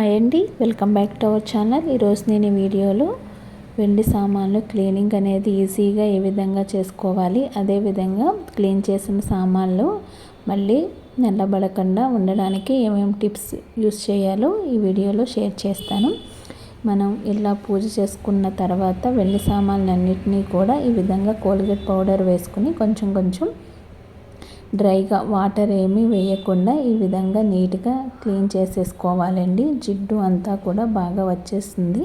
Hi అండి welcome back to our channel. ఈరోజు నేను ఈ వీడియోలో వెండి సామాన్లు క్లీనింగ్ అనేది ఈజీగా ఏ విధంగా చేసుకోవాలి అదేవిధంగా క్లీన్ చేసిన సామాన్లు మళ్ళీ నల్లబడకుండా ఉండడానికి ఏమేమి టిప్స్ యూస్ చేయాలో ఈ వీడియోలో షేర్ చేస్తాను. మనం ఇలా పూజ చేసుకున్న తర్వాత వెండి సామాన్లన్నింటినీ కూడా ఈ విధంగా కోల్గేట్ పౌడర్ వేసుకుని కొంచెం కొంచెం డ్రైగా వాటర్ ఏమీ వేయకుండా ఈ విధంగా నీట్గా క్లీన్ చేసేసుకోవాలండి. జిడ్డు అంతా కూడా బాగా వచ్చేస్తుంది.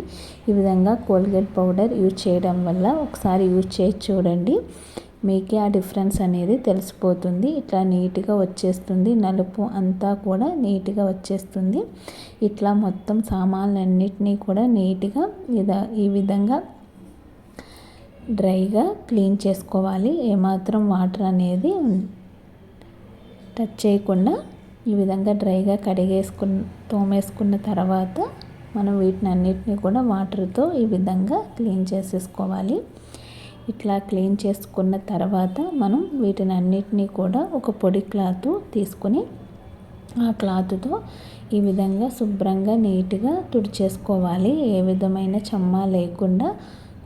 ఈ విధంగా కోల్గేట్ పౌడర్ యూజ్ చేయడం వల్ల ఒకసారి యూజ్ చేసి చూడండి. మీకే ఆ డిఫరెన్స్ అనేది తెలిసిపోతుంది. ఇట్లా నీట్గా వచ్చేస్తుంది. నలుపు అంతా కూడా నీట్గా వచ్చేస్తుంది. ఇట్లా మొత్తం సామాన్లన్నిటినీ కూడా నీట్గా ఇదా ఈ విధంగా డ్రైగా క్లీన్ చేసుకోవాలి. ఏమాత్రం వాటర్ అనేది టచ్ చేయకుండా ఈ విధంగా డ్రైగా కడిగేసుకున్న తోమేసుకున్న తర్వాత మనం వీటిని అన్నిటినీ కూడా వాటర్తో ఈ విధంగా క్లీన్ చేసేసుకోవాలి. ఇట్లా క్లీన్ చేసుకున్న తర్వాత మనం వీటిని అన్నిటినీ కూడా ఒక పొడి క్లాత్ తీసుకుని ఆ క్లాత్తో ఈ విధంగా శుభ్రంగా నీట్గా తుడిచేసుకోవాలి. ఏ విధమైన చెమ్మ లేకుండా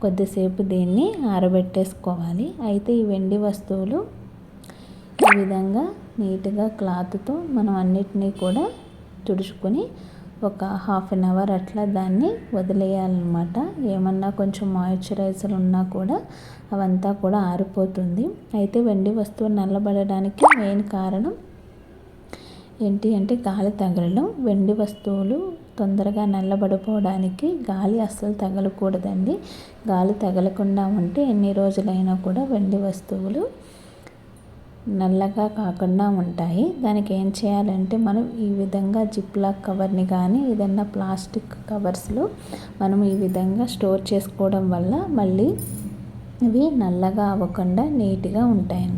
కొద్దిసేపు దీన్ని ఆరబెట్టేసుకోవాలి. అయితే ఈ వెండి వస్తువులు ఈ విధంగా నీట్గా క్లాత్తో మనం అన్నిటినీ కూడా తుడుచుకొని ఒక హాఫ్ అన్ అవర్ అట్లా దాన్ని వదిలేయాలన్నమాట. ఏమన్నా కొంచెం మాయిశ్చరైజర్ ఉన్నా కూడా అవంతా కూడా ఆరిపోతుంది. అయితే వెండి వస్తువు నల్లబడడానికి మెయిన్ కారణం ఏంటి అంటే గాలి తగలడం. వెండి వస్తువులు తొందరగా నల్లబడిపోవడానికి గాలి అస్సలు తగలకూడదండి. గాలి తగలకుండా ఉంటే ఎన్ని రోజులైనా కూడా వెండి వస్తువులు నల్లగా కాకుండా ఉంటాయి. దానికి ఏం చేయాలంటే మనం ఈ విధంగా జిప్లాక్ కవర్ని కానీ ఏదన్నా ప్లాస్టిక్ కవర్స్లో మనం ఈ విధంగా స్టోర్ చేసుకోవడం వల్ల మళ్ళీ ఇవి నల్లగా అవ్వకుండా నీట్గా ఉంటాయి